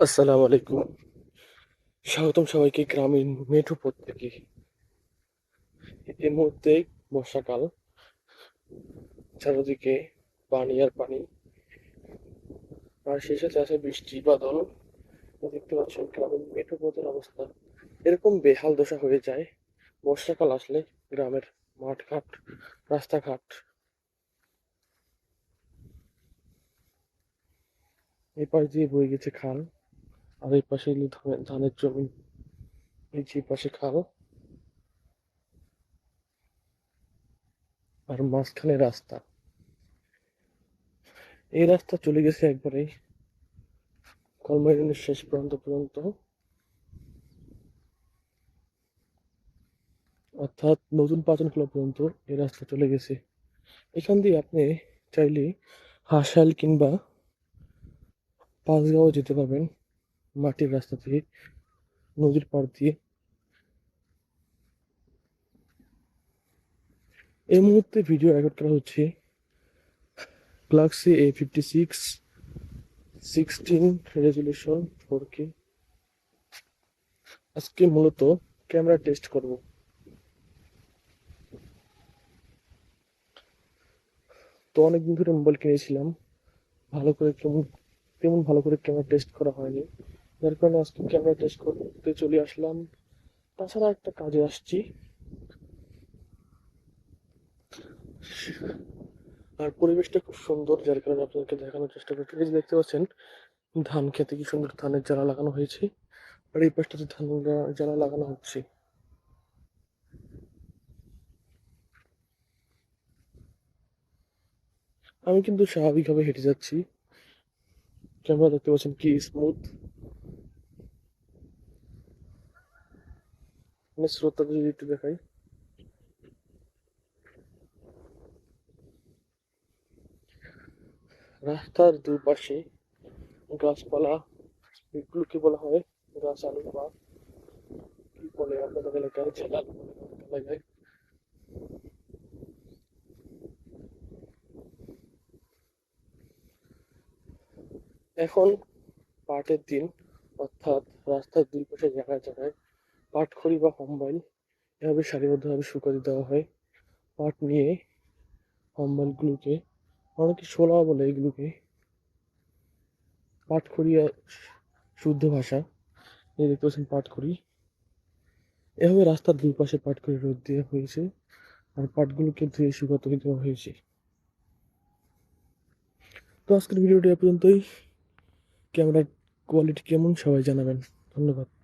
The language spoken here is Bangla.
আসসালামু আলাইকুম। স্বাগতম সবাইকে গ্রামীণ মেঠো পথ থেকে এই মুহূর্তে বর্ষাকাল। চারদিকে পানি আর পানি। আর সেই সাথে আছে বৃষ্টি, বাদল। দেখতে পাচ্ছেন গ্রামীণ মেঠো পথের অবস্থা। এরকম বেহাল দশা হয়ে যায়। বর্ষাকাল আসলে গ্রামের মাঠঘাট, রাস্তাঘাট। এই পাশ দিয়ে বয়ে গেছে খাল। আর এই পাশে ধানের জমি, এই যে পাশে খাল। আর মাঝখানে রাস্তা। এই রাস্তা চলে গেছে একবারে কলমাইরনের শেষ প্রান্ত পর্যন্ত। অর্থাৎ নতুন পাচনখোলা পর্যন্ত এই রাস্তা চলে গেছে। এখান দিয়ে আপনি চাইলে হাসাল কিংবা পাঁচগাঁও যেতে পারবেন। মাটির রাস্তা থেকে নদীর পাড় দিয়ে। এই মুহূর্তে ভিডিও রেকর্ড করা হচ্ছে Galaxy A fifty six sixteen resolution four K আজকে মূলত ক্যামেরা টেস্ট করব। তো অনেকদিন ধরে মোবাইল কিনেছিলাম। ভালো করে কেমন, তেমন ভালো করে ক্যামেরা টেস্ট করা হয়নি। যার কারণে আজকে ক্যামেরা টেস্ট করতে চলে আসলাম। তাছাড়া একটা কাজে আসছি। আর পরিবেশটা খুব সুন্দর, যার কারণে আপনাদেরকে দেখানোর চেষ্টা করছি। এই যে দেখতে পাচ্ছেন, ধান খেতে কি সুন্দর ধানের জ্বালা লাগানো হয়েছে। আর এই পাশটাতে ধান জ্বালা লাগানো হচ্ছে। আমি কিন্তু স্বাভাবিকভাবে হেঁটে যাচ্ছি। ক্যামেরা দেখতে পাচ্ছেন কি স্মুথ মানে স্রোতটা যদি একটু দেখাই। রাস্তার দুপাশে গাছপালা, এগুলোকে বলা হয় গাছ আলু বা কি বলে আপনাদের এলাকায়? ছেলাল এখন পাটের দিন, অর্থাৎ রাস্তার দুই পাশে জায়গায় জায়গায় পাটখড়ি বা কম্বাইল এভাবে সারিবদ্ধভাবে শুকাতে দেওয়া হয়। পাট নিয়ে কম্বাইলগুলোকে অনেকে শোলা বলে এগুলোকে। পাটখড়ি শুদ্ধ ভাষা। এই দেখতে পাচ্ছেন পাটখড়ি এভাবে রাস্তার দুই পাশে পাটখড়ি রোদ দেওয়া হয়েছে আর পাটগুলোকে ধুয়ে শুকাতে দেওয়া হয়েছে। তো আজকের ভিডিওটি পর্যন্তই। ক্যামেরার কোয়ালিটি কেমন সবাই জানাবেন। ধন্যবাদ।